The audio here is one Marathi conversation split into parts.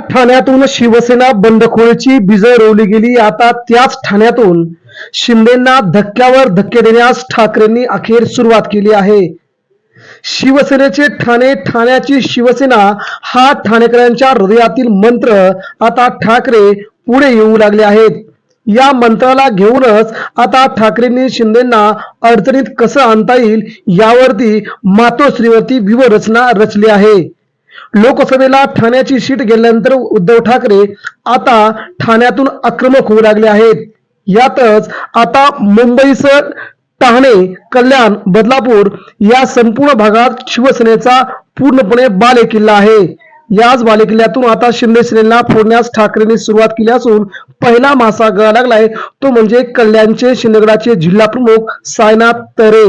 ठाण्यातून शिवसेना बंडखोरीची बिजय रोवली गेली. आता त्याच ठाण्यातून शिंदेना धक्क्यावर धक्के देण्यास ठाकरेंनी अखेर सुरुवात केली आहे. शिवसेनेचे ठाणे ठाण्याची शिवसेना हा ठाणेकरांच्या हृदयातील मंत्र आता ठाकरे पुढे येऊ लागले आहेत. या मंत्राला घेऊनच आता ठाकरेंनी शिंदेना अडचणीत कसं आणता येईल यावरती मातोश्रीवरती व्यूहरचना रचली आहे. लोकसभेला ठाण्याची सीट गेल्यानंतर उद्धव ठाकरे आता ठाण्यातून आक्रमक होऊ लागले आहेत. यातच आता मुंबईसह ठाणे कल्याण बदलापूर या संपूर्ण भागात शिवसेनेचा पूर्णपणे बालेकिल्ला आहे. याच बालेकिल्ल्यातून आता शिंदे सेनेला फोडण्यास ठाकरेंनी सुरुवात केली असून पहिला मासा गळा लागलाय तो म्हणजे कल्याणचे शिंदेगडाचे जिल्हा प्रमुख सायनाथ तरे.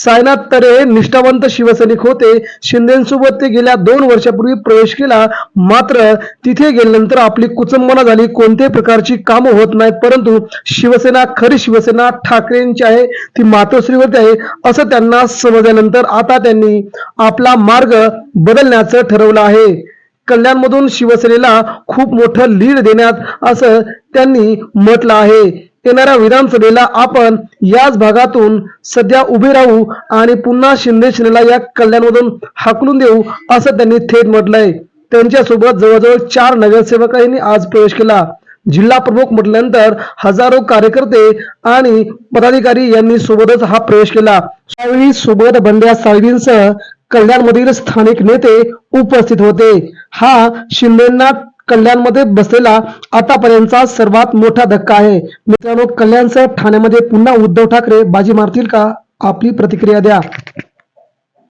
सायनाथ तरे निष्ठावंत शिवसैनिक होते. शिंदेसोबत ते गेल्या दोन वर्षापूर्वी प्रवेश केला. मात्र तिथे गेल्यानंतर आपली कुचंबना झाली. कोणत्याही प्रकारची कामं होत नाहीत. परंतु शिवसेना खरी शिवसेना ठाकरेंची आहे. ती मातोश्रीवरती आहे. असं त्यांना समजल्यानंतर आता त्यांनी आपला मार्ग बदलण्याचं ठरवलं आहे. कल्याणमधून शिवसेनेला खूप मोठं लीड देण्यात असं त्यांनी म्हटलं आहे. येणाऱ्या विधानसभेला आपण याच भागातून सध्या उभे राहू आणि पुन्हा शिंदे सेनेला या कल्याणमधून हाकलून देऊ असं त्यांनी थेट म्हटलंय. त्यांच्यासोबत जवळजवळ चार नगरसेवकांनी आज प्रवेश केला. जिल्हा प्रमुख म्हटल्यानंतर हजारो कार्यकर्ते आणि पदाधिकारी यांनी सोबतच हा प्रवेश केला. त्यावेळी सुबोध बंड्या साळवींसह कल्याणमधील स्थानिक नेते उपस्थित होते. हा शिंदेना कल्याणमध्ये बसलेला आतापर्यंतचा सर्वात मोठा धक्का आहे. मित्रांनो कल्याणसह ठाण्यामध्ये पुन्हा उद्धव ठाकरे बाजी मारतील का? आपली प्रतिक्रिया द्या.